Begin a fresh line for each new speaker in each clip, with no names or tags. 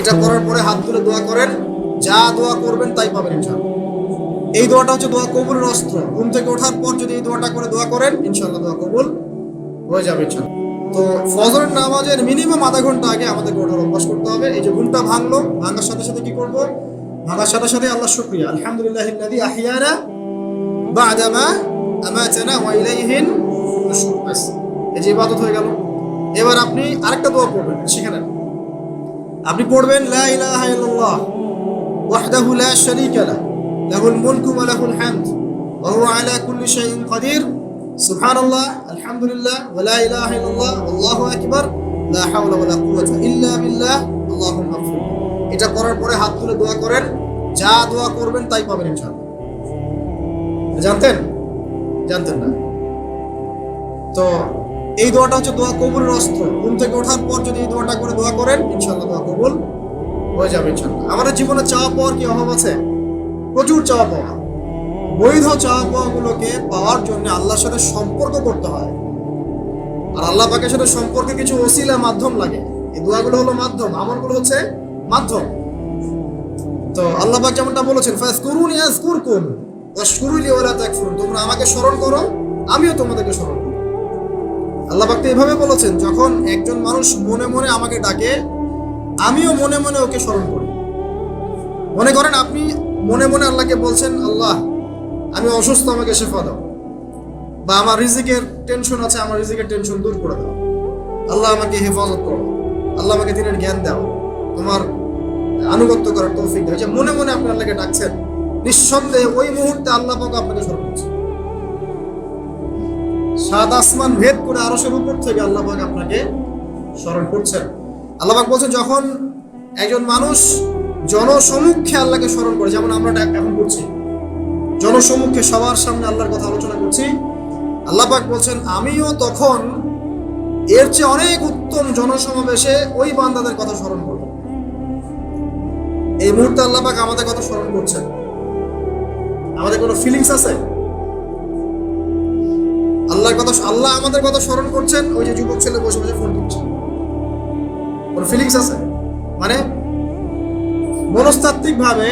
এটা করার পরে হাত তুলে দোয়া করেন। যা দোয়া করবেন তাই পাবেন ইনশাআল্লাহ। এই দোয়াটা হচ্ছে দোয়া কবুলের অস্ত্র। ঘুম থেকে ওঠার পর যদি এই দোয়াটা করে দোয়া করেন, ইনশাআল্লাহ দোয়া কবুল হয়ে যাবে তো ফজরের নামাজের মিনিমাম আধা ঘণ্টা আগে আমাদের ওঠার অভ্যাস করতে হবে। এই যে ঘুমটা ভাঙলো, ভাঙার সাথে সাথে কি করব? ভাঙার সাথে সাথে আল্লাহ শুকরিয়া। আলহামদুলিল্লাহ ইল্লাযী আহিয়ানা বা'দামা আমাতানা ওয়া ইলাইহিন এই যে ইবাদত হয়ে গেল। এবার আপনি আরেকটা দোয়া পড়বেন, শিখে নেন। আপনি পড়বেন, লা ইলাহা ইল্লাল্লাহ, ওয়াহদাহু লা শারীকা লাহ, লাহুল মুলকু ওয়া লাহুল হামদ, ওয়া হুয়া আলা কুল্লি শাইইন কাদির সুবহানাল্লাহ, আলহামদুলিল্লাহ, ওয়া লা ইলাহা ইল্লাল্লাহ, আল্লাহু আকবার, লা হাওলা ওয়া লা কুওয়াতা ইল্লা বিল্লাহ আল্লাহুম্মা গফির এটা করার পরে হাত তুলে দোয়া করেন, যা দোয়া করবেন তাই পাবেন ইনশাআল্লাহ। জানতেন? জানতেন না? তো এই দোয়াটা হচ্ছে দোয়া কবুলের অস্ত্র। ঘুম থেকে ওঠার পর যদি এই দোয়াটা করে দোয়া করেন ইনশাল্লাহ দোয়া কবুল হয়ে যাবে ইনশাল্লাহ আমাদের জীবনে চাওয়া পাওয়ার কি অভাব আছে? প্রচুর চাওয়া পাওয়া। বৈধ চাওয়া পাওয়াগুলোকে পাওয়ার জন্য আল্লাহর সাথে সম্পর্ক করতে হয়। আর আল্লাহ পাকের সাথে সম্পর্কে কিছু ওসিলা মাধ্যম লাগে। এই দোয়াগুলো হলো মাধ্যম, আমলগুলো হচ্ছে মাধ্যম। তো আল্লাহ পাক যেমনটা বলেছেন ফাজকুরুনি আযকুরকুম ওয়াশকুরুলি ওয়ালা তাকফুরুন। তোমরা আমাকে স্মরণ করো, আমিও তোমাদেরকে স্মরণ আল্লাহ পাক এভাবে বলেছেন, যখন একজন মানুষ মনে মনে আমাকে ডাকে, আমিও মনে মনে ওকে স্মরণ করি। মনে করেন আপনি মনে মনে আল্লাহকে বলছেন, আল্লাহ, আমি অসুস্থ, আমাকে শেফা দাও। বা আমার রিজিকের টেনশন আছে, আমার রিজিকের টেনশন দূর করে দাও। আল্লাহ আমাকে হেফাজত করো। আল্লাহ আমাকে দিনের জ্ঞান দাও। তোমার আনুগত্য করার তৌফিক দাও। যে মনে মনে আপনি আল্লাহকে ডাকছেন, নিঃসন্দেহে ওই মুহূর্তে আল্লাহ পাক আপনাকে স্মরণ করছে। সাত আসমান ভেদ করে আরশের উপর থেকে আল্লাহ পাক আপনাকে স্মরণ করছেন। আল্লাহ পাক বলছেন, যখন একজন মানুষ জনসমুখে আল্লাহকে স্মরণ করে, যেমন আমরা এখন করছি জনসমুখে সবার সামনে আল্লাহর কথা আলোচনা করছি, আল্লাহ পাক বলছেন, আমিও তখন এর চেয়ে অনেক উত্তম জনসমাবেশে ওই বান্দাদের কথা স্মরণ করব। এই মুহূর্তে আল্লাহ পাক আমাদের কথা স্মরণ করছেন। আমাদের কোনো ফিলিংস আছে? আল্লাহর কথা আল্লাহ আমাদের কথা স্মরণ করছেন, ওই যে যুবক ছেলে বসে বসে ফোন করছে। কোনো ফিলিংস আছে? মানে মনস্তাত্ত্বিক ভাবে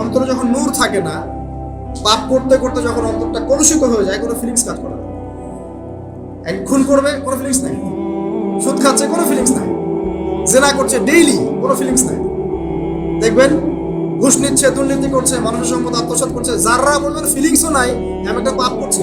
অন্তরে যখন নূর থাকে না, পাপ করতে করতে যখন অন্তরটা কলুষিত হয়ে যায়, কোনো ফিলিংস কাজ করে এক খুন করবে, কোনো ফিলিংস নাই। সুদ খাচ্ছে, কোনো ফিলিংস নাই। জেনা করছে ডেইলি কোনো ফিলিংস নাই। দেখবেন, ঘুষ নিচ্ছে, দুর্নীতি করছে, মানুষের সম্পদ আত্মসাৎ করছে যারা বলবেন ফিলিংসও নাই, আমি একটা পাপ করছি।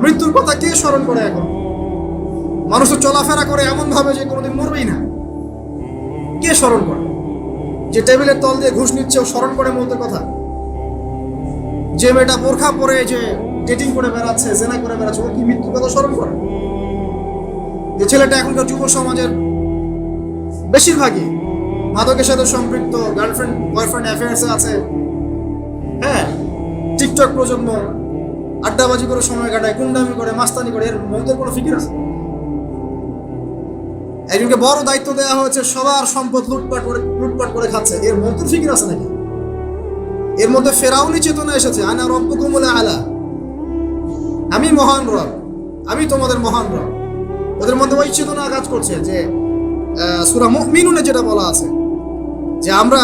মৃত্যুর কথা কে স্মরণ করে এখন? মানুষ চলাফেরা করে এমন ভাবে যে কোনোদিন মরবেই না। কে স্মরণ করে? যে টেবিলের তল দিয়ে ঘুষ নিচ্ছে, ও স্মরণ করে মৌতের কথা? যে মেয়েটা বোরখা পরে যে ডেটিং করে বেড়াচ্ছে, জেনা করে বেড়াচ্ছে, ও কি মৃত্যুর কথা স্মরণ করে? যে ছেলেটা এখনকার যুব সমাজের বেশিরভাগই মাদকের সাথে সম্পৃক্ত গার্লফ্রেন্ড বয়ফ্রেন্ড অ্যাফেয়ার্সে আছে। হ্যাঁ টিকটক প্রজন্ম আড্ডাবাজি করে, সময় কাটায়, গুন্ডামি করে, মাস্তানি করে, এর মৌতের কোনো ফিকির আছে? একজনকে বড় দায়িত্ব দেওয়া হয়েছে, সবার সম্পদ লুটপাট করে লুটপাট করে খাচ্ছে। এর মৌতের ফিকির আছে নাকি? এর মধ্যে ফেরাউনি চেতনা এসেছে, আনা রব্বুকুম বলে আলা। আমি মহান রব, আমি তোমাদের মহান রব। ওদের মধ্যে ওই চেতনা কাজ করছে যে সুরা মিনুনে যেটা বলা আছে, যে আমরা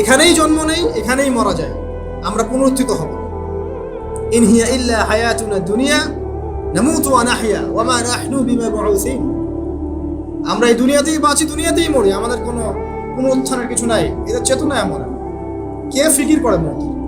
এখানেই জন্ম নেই, এখানেই মারা যায়, আমরা পুনরুত্থিত হব। ইন হিয়া ইল্লা হায়াতুনা দুনিয়া নামুতু ওয়া নাহইয়া ওয়া মা নাহনু বিমাবউসিন আমরা এই দুনিয়াতেই বাঁচি, দুনিয়াতেই মরি। আমাদের কোনো কোনো উত্থানের কিছু নাই। এদের চেতনা আমরা। কে ফিকির করে মত